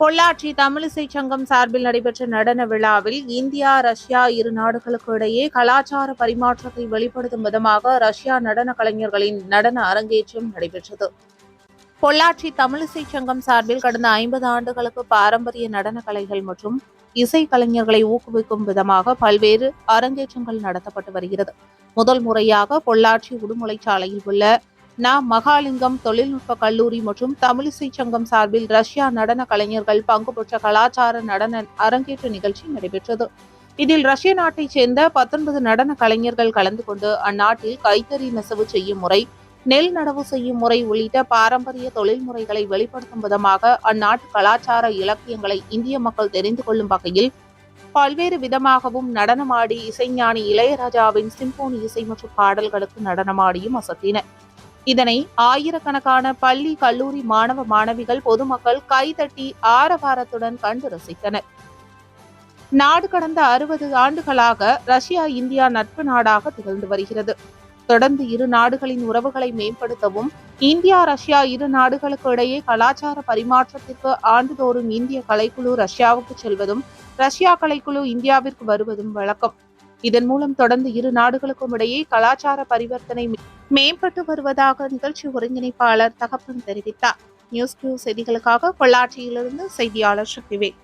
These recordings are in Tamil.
பொள்ளாச்சி தமிழிசை சங்கம் சார்பில் நடைபெற்ற நடன விழாவில் இந்தியா ரஷ்யா இரு நாடுகளுக்கு இடையே கலாச்சார பரிமாற்றத்தை வெளிப்படுத்தும் விதமாக ரஷ்யா நடன கலைஞர்களின் நடன அரங்கேற்றம் நடைபெற்றது. பொள்ளாச்சி தமிழிசை சங்கம் சார்பில் கடந்த ஐம்பது ஆண்டுகளுக்கு பாரம்பரிய நடன கலைகள் மற்றும் இசை கலைஞர்களை ஊக்குவிக்கும் விதமாக பல்வேறு அரங்கேற்றங்கள் நடத்தப்பட்டு வருகிறது. முதல் முறையாக பொள்ளாச்சி உடுமலைச்சாலையில் உள்ள ந மகாலிங்கம் தொழில்நுட்ப கல்லூரி மற்றும் தமிழிசை சங்கம் சார்பில் ரஷ்யா நடன கலைஞர்கள் பங்கு பெற்ற கலாச்சார நடன அரங்கேற்ற நிகழ்ச்சி நடைபெற்றது. இதில் ரஷ்ய நாட்டைச் சேர்ந்த பத்தொன்பது நடன கலைஞர்கள் கலந்து கொண்டு அந்நாட்டில் கைத்தறி நெசவு செய்யும் முறை நெல் நடவு செய்யும் முறை உள்ளிட்ட பாரம்பரிய தொழில்முறைகளை வெளிப்படுத்தும் விதமாக அந்நாட்டு கலாச்சார இலக்கியங்களை இந்திய மக்கள் தெரிந்து கொள்ளும் வகையில் பல்வேறு விதமாகவும் நடனமாடி இசைஞானி இளையராஜாவின் சிம்போனி இசை மற்றும் பாடல்களுக்கு நடனமாடியும் அசத்தினர் இதனை ஆயிரக்கணக்கான பள்ளி கல்லூரி மாணவ மாணவிகள் பொதுமக்கள் கைதட்டி ஆரவாரத்துடன் கண்டு ரசித்தனர். நாடு கடந்த அறுபது ஆண்டுகளாக ரஷ்யா இந்தியா நட்பு நாடாக திகழ்ந்து வருகிறது. தொடர்ந்து இரு நாடுகளின் உறவுகளை மேம்படுத்தவும் இந்தியா ரஷ்யா இரு நாடுகளுக்கு இடையே கலாச்சார பரிமாற்றத்திற்கு ஆண்டுதோறும் இந்திய கலைக்குழு ரஷ்யாவுக்கு செல்வதும் ரஷ்யா கலைக்குழு இந்தியாவிற்கு வருவதும் வழக்கம். இதன் மூலம் தொடர்ந்து இரு நாடுகளுக்கும் இடையே கலாச்சார பரிவர்த்தனை மேம்பட்டு வருவதாக நிகழ்ச்சி ஒருங்கிணைப்பாளர் தகப்பன் தெரிவித்தார். நியூஸ் கியூ செய்திகளுக்காக பொள்ளாச்சியிலிருந்து செய்தியாளர் சக்திவேல்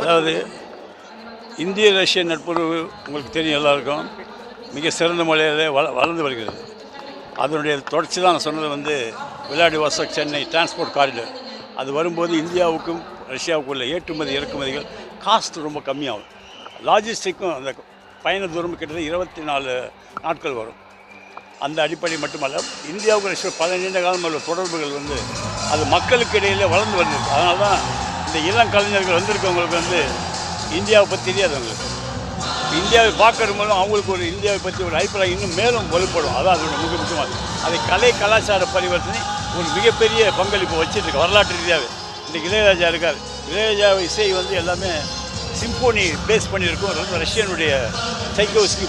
அதாவது இந்திய ரஷ்ய நட்புறவு உங்களுக்கு தெரியும் எல்லாருக்கும் மிக சிறந்த முறையில் வள வளர்ந்து வருகிறது. அதனுடைய தொடர்ச்சி தான் நான் சொன்னது வந்து விளையாடி சென்னை டிரான்ஸ்போர்ட் காரிடர் அது வரும்போது இந்தியாவுக்கும் ரஷ்யாவுக்கும் உள்ள ஏற்றுமதி இறக்குமதிகள் காஸ்ட் ரொம்ப கம்மியாகும். லாஜிஸ்டிக்கும் அந்த பயண தூரம் கிட்டத்தட்ட இருபத்தி நாலு நாட்கள் வரும். அந்த அடிப்படை மட்டுமல்ல இந்தியாவுக்கு ரஷ்யா பல நீண்ட காலம் உள்ள தொடர்புகள் வந்து அது மக்களுக்கு இடையில வளர்ந்து வந்திருக்கு. அதனால தான் இந்த இளம் கலைஞர்கள் வந்திருக்கவங்களுக்கு வந்து இந்தியாவை பற்றி தெரியாது அவங்களுக்கு. இந்தியாவை பார்க்கறது மூலம் அவங்களுக்கு ஒரு இந்தியாவை பற்றி ஒரு அபிப்பிராயம் இன்னும் மேலும் வலுப்படும். அதான் அதோட மிக முக்கியமானது அதை கலை கலாச்சார பரிவர்த்தனை ஒரு மிகப்பெரிய பங்களிப்பு வச்சிருக்கு வரலாற்று ரீதியாகவே இன்றைக்கி இளையராஜா இருக்கார். இளையராஜா இசை வந்து எல்லாமே சிம்போனி பேஸ் பண்ணியிருக்கும். ரஷ்யனுடைய சைக்கோஸ்கி